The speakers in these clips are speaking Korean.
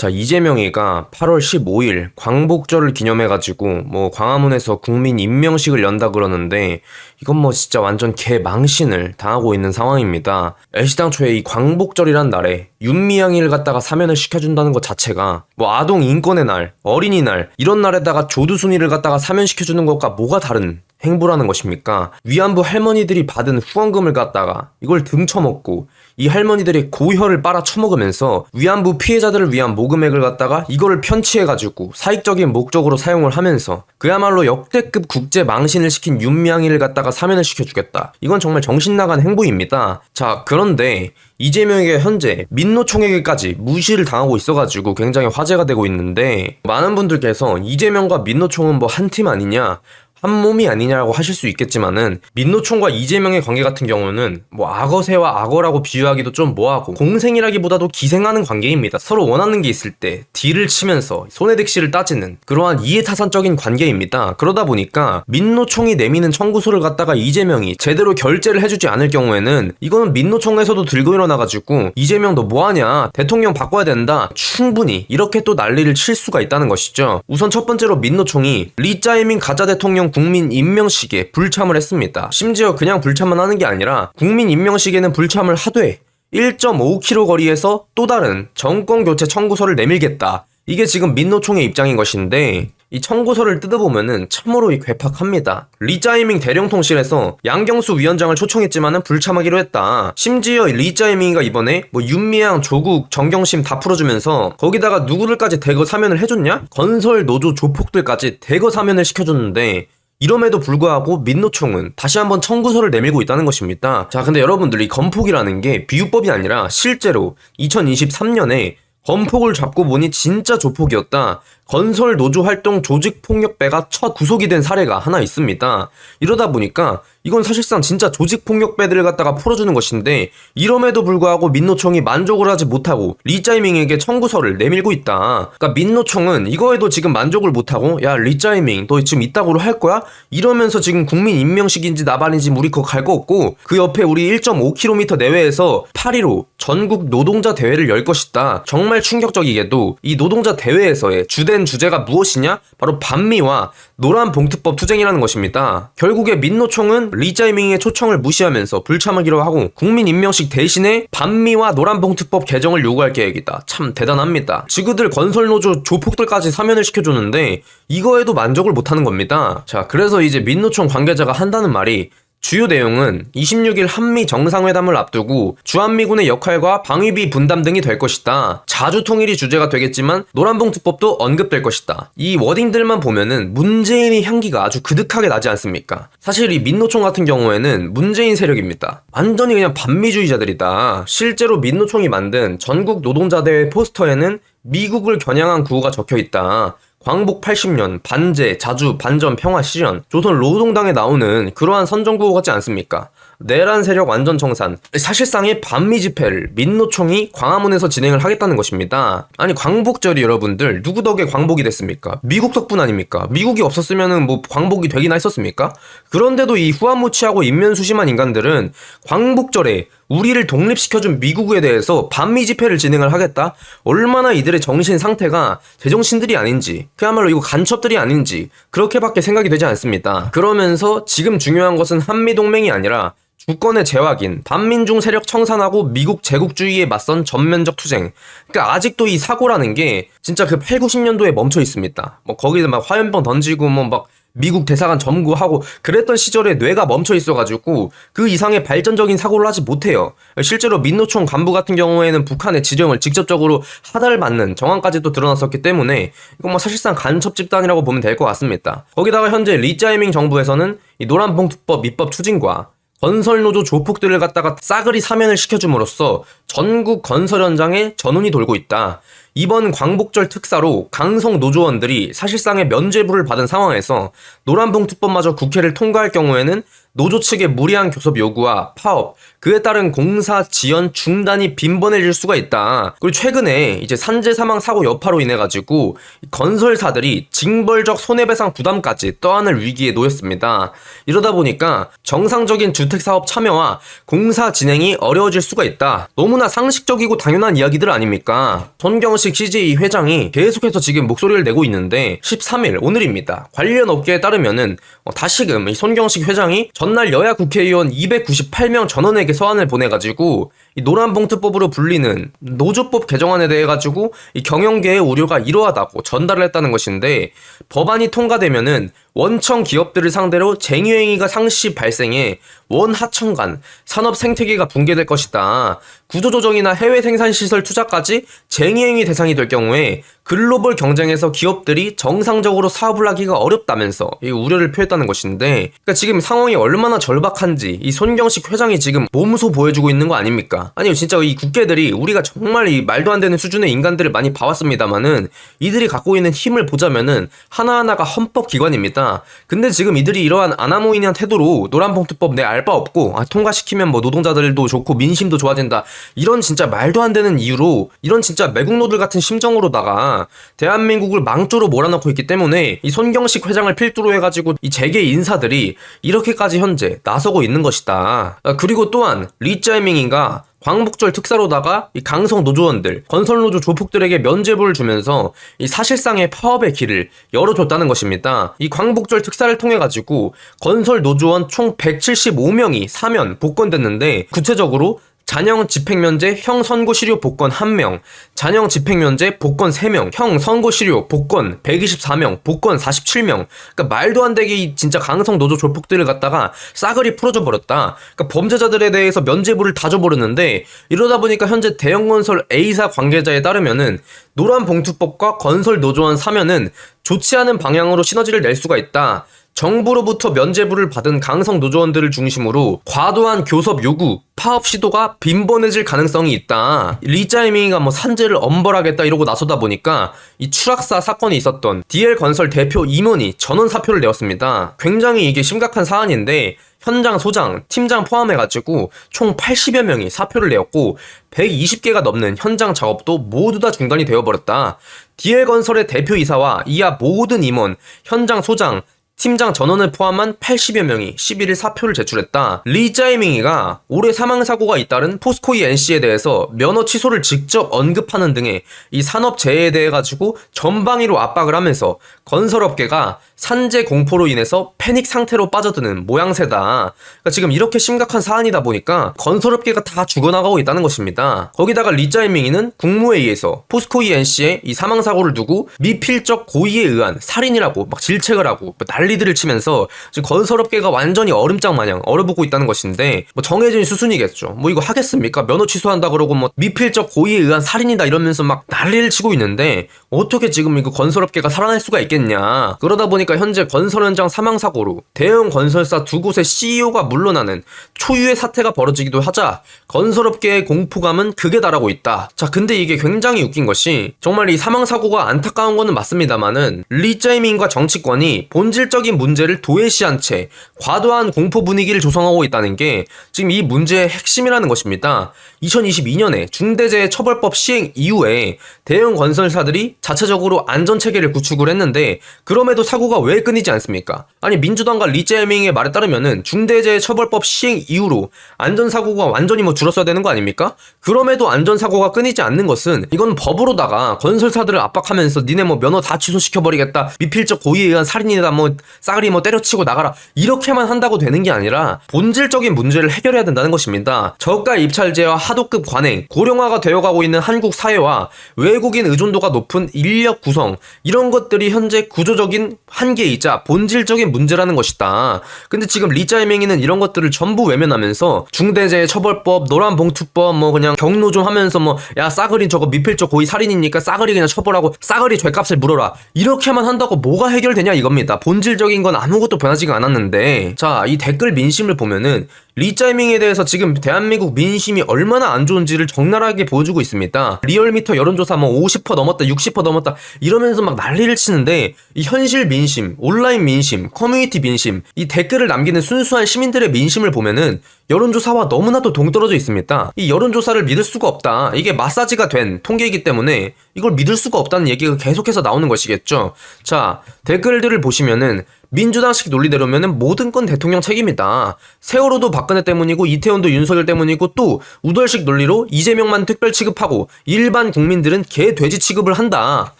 자, 이재명이가 8월 15일 광복절을 기념해가지고 뭐 광화문에서 국민 임명식을 연다 그러는데 이건 뭐 진짜 완전 개망신을 당하고 있는 상황입니다. 애시당초에 이 광복절이란 날에 윤미향이를 갖다가 사면을 시켜준다는 것 자체가 뭐 아동 인권의 날, 어린이날 이런 날에다가 조두순이를 갖다가 사면시켜주는 것과 뭐가 다른 행보라는 것입니까? 위안부 할머니들이 받은 후원금을 갖다가 이걸 등쳐먹고 이 할머니들의 고혈을 빨아 처먹으면서 위안부 피해자들을 위한 모금액을 갖다가 이거를 편취해가지고 사익적인 목적으로 사용을 하면서 그야말로 역대급 국제 망신을 시킨 윤미향이를 갖다가 사면을 시켜주겠다. 이건 정말 정신 나간 행보입니다. 자, 그런데 이재명에게 현재 민노총에게까지 무시를 당하고 있어가지고 굉장히 화제가 되고 있는데 많은 분들께서 이재명과 민노총은 뭐 한 팀 아니냐 한 몸이 아니냐고 하실 수 있겠지만은 민노총과 이재명의 관계 같은 경우는 뭐 악어새와 악어라고 비유하기도 좀 뭐하고 공생이라기보다도 기생하는 관계입니다. 서로 원하는 게 있을 때 딜을 치면서 손해득실을 따지는 그러한 이해타산적인 관계입니다. 그러다 보니까 민노총이 내미는 청구서를 갖다가 이재명이 제대로 결재를 해주지 않을 경우에는 이거는 민노총에서도 들고 일어나가지고 이재명 너 뭐하냐 대통령 바꿔야 된다 충분히 이렇게 또 난리를 칠 수가 있다는 것이죠. 우선 첫 번째로 민노총이 리짜이밍 가짜 대통령 국민 임명식에 불참을 했습니다. 심지어 그냥 불참만 하는 게 아니라 국민 임명식에는 불참을 하되 1.5km 거리에서 또 다른 정권 교체 청구서를 내밀겠다. 이게 지금 민노총의 입장인 것인데 이 청구서를 뜯어보면은 참으로 괴팍합니다. 리짜이밍 대령통실에서 양경수 위원장을 초청했지만은 불참하기로 했다. 심지어 리짜이밍이가 이번에 뭐 윤미향, 조국, 정경심 다 풀어주면서 거기다가 누구들까지 대거 사면을 해줬냐? 건설 노조 조폭들까지 대거 사면을 시켜줬는데 이럼에도 불구하고 민노총은 다시 한번 청구서를 내밀고 있다는 것입니다. 자, 근데 여러분들 이 건폭이라는 게 비유법이 아니라 실제로 2023년에 건폭을 잡고 보니 진짜 조폭이었다. 건설 노조 활동 조직 폭력배가 첫 구속이 된 사례가 하나 있습니다. 이러다 보니까 이건 사실상 진짜 조직 폭력배들을 갖다가 풀어주는 것인데 이럼에도 불구하고 민노총이 만족을 하지 못하고 리짜이밍에게 청구서를 내밀고 있다. 그러니까 민노총은 이거에도 지금 만족을 못하고 야 리짜이밍 너 지금 이따구로 할 거야? 이러면서 지금 국민 임명식인지 나발인지 우리 그거 갈 거 없고 그 옆에 우리 1.5km 내외에서 8.15 전국 노동자 대회를 열 것이다. 정말 충격적이게도 이 노동자 대회에서의 주된 주제가 무엇이냐? 바로 반미와 노란 봉투법 투쟁이라는 것입니다. 결국에 민노총은 리자이밍의 초청을 무시하면서 불참하기로 하고 국민 임명식 대신에 반미와 노란 봉투법 개정을 요구할 계획이다. 참 대단합니다. 지그들 건설노조 조폭들까지 사면을 시켜줬는데 이거에도 만족을 못하는 겁니다. 자, 그래서 이제 민노총 관계자가 한다는 말이 주요 내용은 26일 한미 정상회담을 앞두고 주한미군의 역할과 방위비 분담 등이 될 것이다. 자주 통일이 주제가 되겠지만 노란봉투법도 언급될 것이다. 이 워딩들만 보면은 문재인의 향기가 아주 그득하게 나지 않습니까? 사실 이 민노총 같은 경우에는 문재인 세력입니다. 완전히 그냥 반미주의자들이다. 실제로 민노총이 만든 전국 노동자대회 포스터에는 미국을 겨냥한 구호가 적혀 있다. 광복 80년, 반제, 자주, 반전, 평화, 실현, 조선 노동당에 나오는 그러한 선정구호 같지 않습니까? 내란 세력 완전 청산. 사실상의 반미 집회를 민노총이 광화문에서 진행을 하겠다는 것입니다. 아니 광복절이 여러분들 누구 덕에 광복이 됐습니까? 미국 덕분 아닙니까? 미국이 없었으면은 뭐 광복이 되긴 했었습니까? 그런데도 이 후한무치하고 인면수심한 인간들은 광복절에 우리를 독립시켜준 미국에 대해서 반미 집회를 진행을 하겠다? 얼마나 이들의 정신 상태가 제정신들이 아닌지, 그야말로 이거 간첩들이 아닌지, 그렇게밖에 생각이 되지 않습니다. 그러면서 지금 중요한 것은 한미동맹이 아니라 주권의 재확인, 반민중 세력 청산하고 미국 제국주의에 맞선 전면적 투쟁. 그러니까 아직도 이 사고라는 게 진짜 그 8, 90년도에 멈춰 있습니다. 뭐 거기서 막 화염병 던지고 뭐막 미국 대사관 점거하고 그랬던 시절에 뇌가 멈춰 있어가지고 그 이상의 발전적인 사고를 하지 못해요. 실제로 민노총 간부 같은 경우에는 북한의 지령을 직접적으로 하달 맞는 정황까지도 드러났었기 때문에 이건 뭐 사실상 간첩 집단이라고 보면 될 것 같습니다. 거기다가 현재 리짜이밍 정부에서는 이 노란봉투법 입법 추진과 건설노조 조폭들을 갖다가 싸그리 사면을 시켜줌으로써 전국 건설 현장에 전운이 돌고 있다. 이번 광복절 특사로 강성 노조원들이 사실상의 면죄부를 받은 상황에서 노란봉투법마저 국회를 통과할 경우에는 노조 측의 무리한 교섭 요구와 파업, 그에 따른 공사 지연 중단이 빈번해질 수가 있다. 그리고 최근에 이제 산재 사망 사고 여파로 인해 가지고 건설사들이 징벌적 손해배상 부담까지 떠안을 위기에 놓였습니다. 이러다 보니까 정상적인 주택 사업 참여와 공사 진행이 어려워질 수가 있다. 너무나 상식적이고 당연한 이야기들 아닙니까? 손경 식 CJ 회장이 계속해서 지금 목소리를 내고 있는데 13일 오늘입니다. 관련 업계에 따르면은 어, 다시금 이 손경식 회장이 전날 여야 국회의원 298명 전원에게 서한을 보내가지고 이 노란 봉투법으로 불리는 노조법 개정안에 대해 가지고 이 경영계의 우려가 이러하다고 전달을 했다는 것인데 법안이 통과되면은 원청 기업들을 상대로 쟁의 행위가 상시 발생해 원하청 간 산업 생태계가 붕괴될 것이다. 구조조정이나 해외 생산 시설 투자까지 쟁의 행위 대상이 될 경우에 글로벌 경쟁에서 기업들이 정상적으로 사업을 하기가 어렵다면서 이 우려를 표했다는 것인데 그러니까 지금 상황이 얼마나 절박한지 이 손경식 회장이 지금 몸소 보여주고 있는 거 아닙니까? 아니요 진짜 이 국회들이 우리가 정말 이 말도 안 되는 수준의 인간들을 많이 봐왔습니다만은 이들이 갖고 있는 힘을 보자면은 하나하나가 헌법 기관입니다. 근데 지금 이들이 이러한 아나무인한 태도로 노란봉투법 내 알바 없고 아, 통과시키면 뭐 노동자들도 좋고 민심도 좋아진다 이런 진짜 말도 안 되는 이유로 이런 진짜 매국노들 같은 심정으로다가 대한민국을 망조로 몰아넣고 있기 때문에 이 손경식 회장을 필두로 해가지고 이 재계 인사들이 이렇게까지 현재 나서고 있는 것이다. 아, 그리고 또한 리짜이밍인가 광복절 특사로다가 이 강성 노조원들, 건설 노조 조폭들에게 면죄부를 주면서 이 사실상의 파업의 길을 열어줬다는 것입니다. 이 광복절 특사를 통해 가지고 건설 노조원 총 175명이 사면 복권됐는데 구체적으로 잔영 집행면제 형 선고시료 복권 1명, 잔영 집행면제 복권 3명, 형 선고시료 복권 124명, 복권 47명. 그러니까 말도 안 되게 이 진짜 강성 노조 조폭들을 갖다가 싸그리 풀어줘 버렸다. 그러니까 범죄자들에 대해서 면제부를 다 줘버렸는데 이러다 보니까 현재 대형 건설 A사 관계자에 따르면은 노란 봉투법과 건설 노조원 사면은 좋지 않은 방향으로 시너지를 낼 수가 있다. 정부로부터 면제부를 받은 강성 노조원들을 중심으로 과도한 교섭 요구, 파업 시도가 빈번해질 가능성이 있다. 리짜이밍이가 뭐 산재를 엄벌하겠다 이러고 나서다 보니까 이 추락사 사건이 있었던 DL 건설 대표 임원이 전원 사표를 내었습니다. 굉장히 이게 심각한 사안인데 현장 소장, 팀장 포함해가지고 총 80여 명이 사표를 내었고 120개가 넘는 현장 작업도 모두 다 중단이 되어버렸다. DL건설의 대표이사와 이하 모든 임원, 현장 소장, 팀장 전원을 포함한 80여 명이 11일 사표를 제출했다. 리 짜이밍이가 올해 사망 사고가 잇따른 포스코이 NC에 대해서 면허 취소를 직접 언급하는 등의 이 산업 재해에 대해 가지고 전방위로 압박을 하면서 건설업계가 산재 공포로 인해서 패닉 상태로 빠져드는 모양새다. 그러니까 지금 이렇게 심각한 사안이다 보니까 건설업계가 다 죽어나가고 있다는 것입니다. 거기다가 리 짜이밍이는 국무회의에서 포스코이 NC의 이 사망 사고를 두고 미필적 고의에 의한 살인이라고 막 질책을 하고 뭐 난리 난리들을 치면서 지금 건설업계가 완전히 얼음장 마냥 얼어붙고 있다는 것인데 뭐 정해진 수순이겠죠. 뭐 이거 하겠습니까? 면허 취소한다 그러고 뭐 미필적 고의에 의한 살인이다 이러면서 막 난리를 치고 있는데 어떻게 지금 이거 건설업계가 살아날 수가 있겠냐? 그러다 보니까 현재 건설 현장 사망 사고로 대형 건설사 두 곳의 CEO가 물러나는 초유의 사태가 벌어지기도 하자 건설업계의 공포감은 극에 달하고 있다. 자, 근데 이게 굉장히 웃긴 것이 정말 이 사망 사고가 안타까운 거는 맞습니다만은 리자이밍과 정치권이 본질적 사회적인 문제를 도외시한 채 과도한 공포 분위기를 조성하고 있다는 게 지금 이 문제의 핵심이라는 것입니다. 2022년에 중대재해처벌법 시행 이후에 대형 건설사들이 자체적으로 안전 체계를 구축을 했는데 그럼에도 사고가 왜 끊이지 않습니까? 아니 민주당과 리제밍의 말에 따르면은 중대재해처벌법 시행 이후로 안전 사고가 완전히 뭐 줄었어야 되는 거 아닙니까? 그럼에도 안전 사고가 끊이지 않는 것은 이건 법으로다가 건설사들을 압박하면서 니네 뭐 면허 다 취소시켜버리겠다 미필적 고의에 의한 살인이다 뭐 싸그리 뭐 때려치고 나가라 이렇게만 한다고 되는 게 아니라 본질적인 문제를 해결해야 된다는 것입니다. 저가 입찰제와 하도급 관행, 고령화가 되어가고 있는 한국 사회와 외국인 의존도가 높은 인력 구성 이런 것들이 현재 구조적인 한계이자 본질적인 문제라는 것이다. 근데 지금 리짜이맹이는 이런 것들을 전부 외면하면서 중대재해 처벌법, 노란 봉투법 뭐 그냥 경로 좀 하면서 뭐 야 싸그리 저거 미필적 고의 살인이니까 싸그리 그냥 처벌하고 싸그리 죄값을 물어라 이렇게만 한다고 뭐가 해결되냐 이겁니다. 본질 본질적인 건 아무것도 변하지가 않았는데 자 이 댓글 민심을 보면은 리짜이밍에 대해서 지금 대한민국 민심이 얼마나 안 좋은지를 적나라하게 보여주고 있습니다. 리얼미터 여론조사 뭐 50% 넘었다, 60% 넘었다 이러면서 막 난리를 치는데 이 현실 민심, 온라인 민심, 커뮤니티 민심, 이 댓글을 남기는 순수한 시민들의 민심을 보면은 여론조사와 너무나도 동떨어져 있습니다. 이 여론조사를 믿을 수가 없다. 이게 마사지가 된 통계이기 때문에 이걸 믿을 수가 없다는 얘기가 계속해서 나오는 것이겠죠. 자, 댓글들을 보시면은 민주당식 논리대로면은 모든 건 대통령 책임이다. 세월호도 박근혜 때문이고 이태원도 윤석열 때문이고 또 우덜식 논리로 이재명만 특별 취급하고 일반 국민들은 개 돼지 취급을 한다.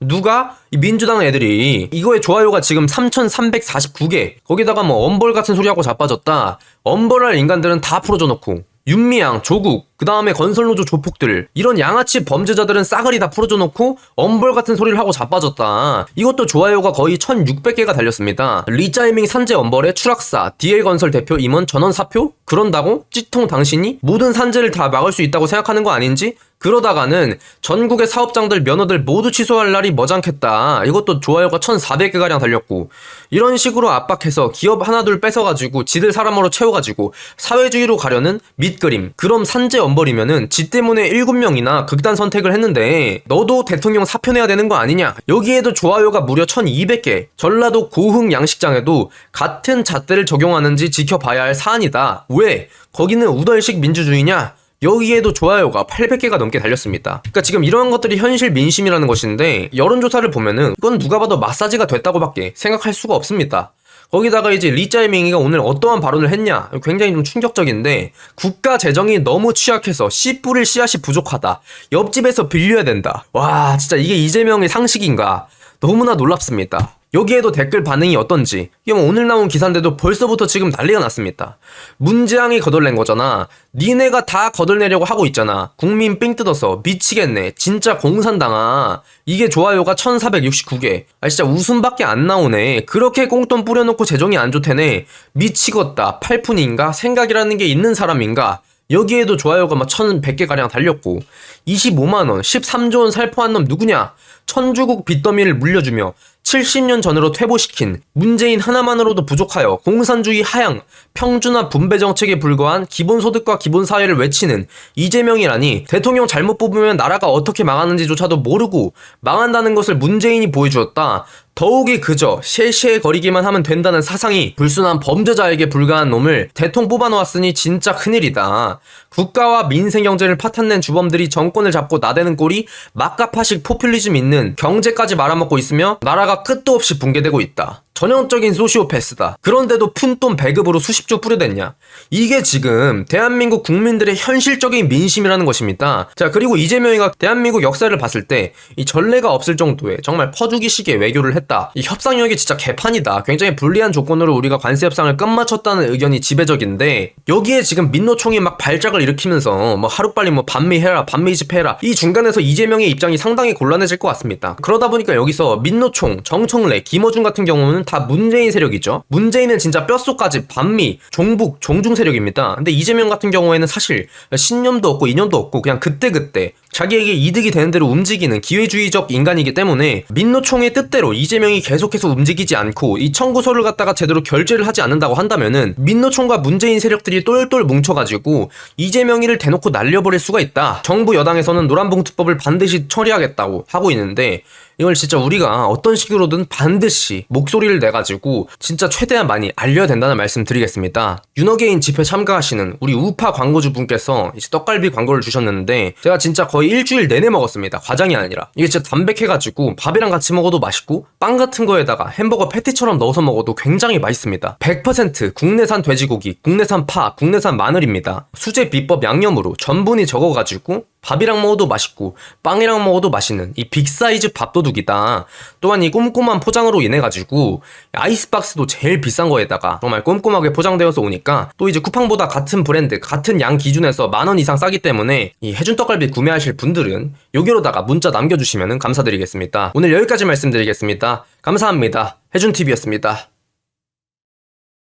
누가 이 민주당 애들이 이거에 좋아요가 지금 3,349개 거기다가 뭐 엄벌 같은 소리하고 자빠졌다. 엄벌할 인간들은 다 풀어줘 놓고 윤미향, 조국, 그 다음에 건설노조 조폭들 이런 양아치 범죄자들은 싸그리 다 풀어줘 놓고 엄벌 같은 소리를 하고 자빠졌다. 이것도 좋아요가 거의 1600개가 달렸습니다. 리짜이밍 산재 엄벌의 추락사, DL건설 대표 임원 전원 사표? 그런다고? 찌통 당신이 모든 산재를 다 막을 수 있다고 생각하는 거 아닌지? 그러다가는 전국의 사업장들 면허들 모두 취소할 날이 머장겠다. 이것도 좋아요가 1,400개가량 달렸고 이런 식으로 압박해서 기업 하나둘 뺏어가지고 지들 사람으로 채워가지고 사회주의로 가려는 밑그림. 그럼 산재 엄벌이면은 지 때문에 7명이나 극단 선택을 했는데 너도 대통령 사표 내야 되는 거 아니냐. 여기에도 좋아요가 무려 1,200개. 전라도 고흥 양식장에도 같은 잣대를 적용하는지 지켜봐야 할 사안이다. 왜? 거기는 우덜식 민주주의냐? 여기에도 좋아요가 800개가 넘게 달렸습니다. 그러니까 지금 이러한 것들이 현실 민심이라는 것인데 여론조사를 보면은 이건 누가 봐도 마사지가 됐다고밖에 생각할 수가 없습니다. 거기다가 이제 리짜이밍이가 오늘 어떠한 발언을 했냐? 굉장히 좀 충격적인데 국가 재정이 너무 취약해서 씨 뿌릴 씨앗이 부족하다. 옆집에서 빌려야 된다. 와 진짜 이게 이재명의 상식인가? 너무나 놀랍습니다 여기에도 댓글 반응이 어떤지 이게 뭐 오늘 나온 기사인데도 벌써부터 지금 난리가 났습니다. 문재앙이 거덜낸 거잖아. 니네가 다 거덜내려고 하고 있잖아. 국민 삥 뜯어서 미치겠네. 진짜 공산당아. 이게 좋아요가 1469개. 아 진짜 웃음밖에 안 나오네. 그렇게 꽁돈 뿌려놓고 재정이 안 좋대네. 미치겠다. 팔푼인가? 생각이라는 게 있는 사람인가? 여기에도 좋아요가 막 1100개가량 달렸고 25만원 13조원 살포한 놈 누구냐 천주국 빚더미를 물려주며 70년 전으로 퇴보시킨 문재인 하나만으로도 부족하여 공산주의 하향, 평준화 분배 정책에 불과한 기본소득과 기본사회를 외치는 이재명이라니 대통령 잘못 뽑으면 나라가 어떻게 망하는지조차도 모르고 망한다는 것을 문재인이 보여주었다. 더욱이 그저 쉐쉐거리기만 하면 된다는 사상이 불순한 범죄자에게 불과한 놈을 대통 뽑아놓았으니 진짜 큰일이다. 국가와 민생 경제를 파탄낸 주범들이 정권을 잡고 나대는 꼴이 막가파식 포퓰리즘 있는 경제까지 말아먹고 있으며 나라가 끝도 없이 붕괴되고 있다. 전형적인 소시오패스다. 그런데도 푼돈 배급으로 수십조 뿌려댔냐. 이게 지금 대한민국 국민들의 현실적인 민심이라는 것입니다. 자, 그리고 이재명이가 대한민국 역사를 봤을 때 이 전례가 없을 정도의 정말 퍼주기식의 외교를 했 다. 이 협상력이 진짜 개판이다. 굉장히 불리한 조건으로 우리가 관세 협상을 끝마쳤다는 의견이 지배적인데 여기에 지금 민노총이 막 발작을 일으키면서 뭐 하루빨리 뭐 반미해라, 반미 집회해라. 이 중간에서 이재명의 입장이 상당히 곤란해질 것 같습니다. 그러다 보니까 여기서 민노총, 정청래, 김어준 같은 경우는 다 문재인 세력이죠. 문재인은 진짜 뼛속까지 반미, 종북, 종중 세력입니다. 근데 이재명 같은 경우에는 사실 신념도 없고 이념도 없고 그냥 그때그때 자기에게 이득이 되는 대로 움직이는 기회주의적 인간이기 때문에 민노총의 뜻대로 이재명이 계속해서 움직이지 않고 이 청구서를 갖다가 제대로 결제를 하지 않는다고 한다면은 민노총과 문재인 세력들이 똘똘 뭉쳐가지고 이재명이를 대놓고 날려버릴 수가 있다. 정부 여당에서는 노란봉투법을 반드시 처리하겠다고 하고 있는데 이걸 진짜 우리가 어떤 식으로든 반드시 목소리를 내가지고 진짜 최대한 많이 알려야 된다는 말씀 드리겠습니다. 윤어게인 집회 참가하시는 우리 우파 광고주 분께서 이제 떡갈비 광고를 주셨는데 제가 진짜 거의 일주일 내내 먹었습니다. 과장이 아니라. 이게 진짜 담백해가지고 밥이랑 같이 먹어도 맛있고 빵 같은 거에다가 햄버거 패티처럼 넣어서 먹어도 굉장히 맛있습니다. 100% 국내산 돼지고기, 국내산 파, 국내산 마늘입니다. 수제 비법 양념으로 전분이 적어가지고 밥이랑 먹어도 맛있고 빵이랑 먹어도 맛있는 이 빅사이즈 밥도둑이다. 또한 이 꼼꼼한 포장으로 인해 가지고 아이스박스도 제일 비싼 거에다가 정말 꼼꼼하게 포장되어서 오니까 또 이제 쿠팡보다 같은 브랜드 같은 양 기준에서 만 원 이상 싸기 때문에 이 해준 떡갈비 구매하실 분들은 여기로다가 문자 남겨주시면 감사드리겠습니다. 오늘 여기까지 말씀드리겠습니다. 감사합니다. 해준 TV였습니다.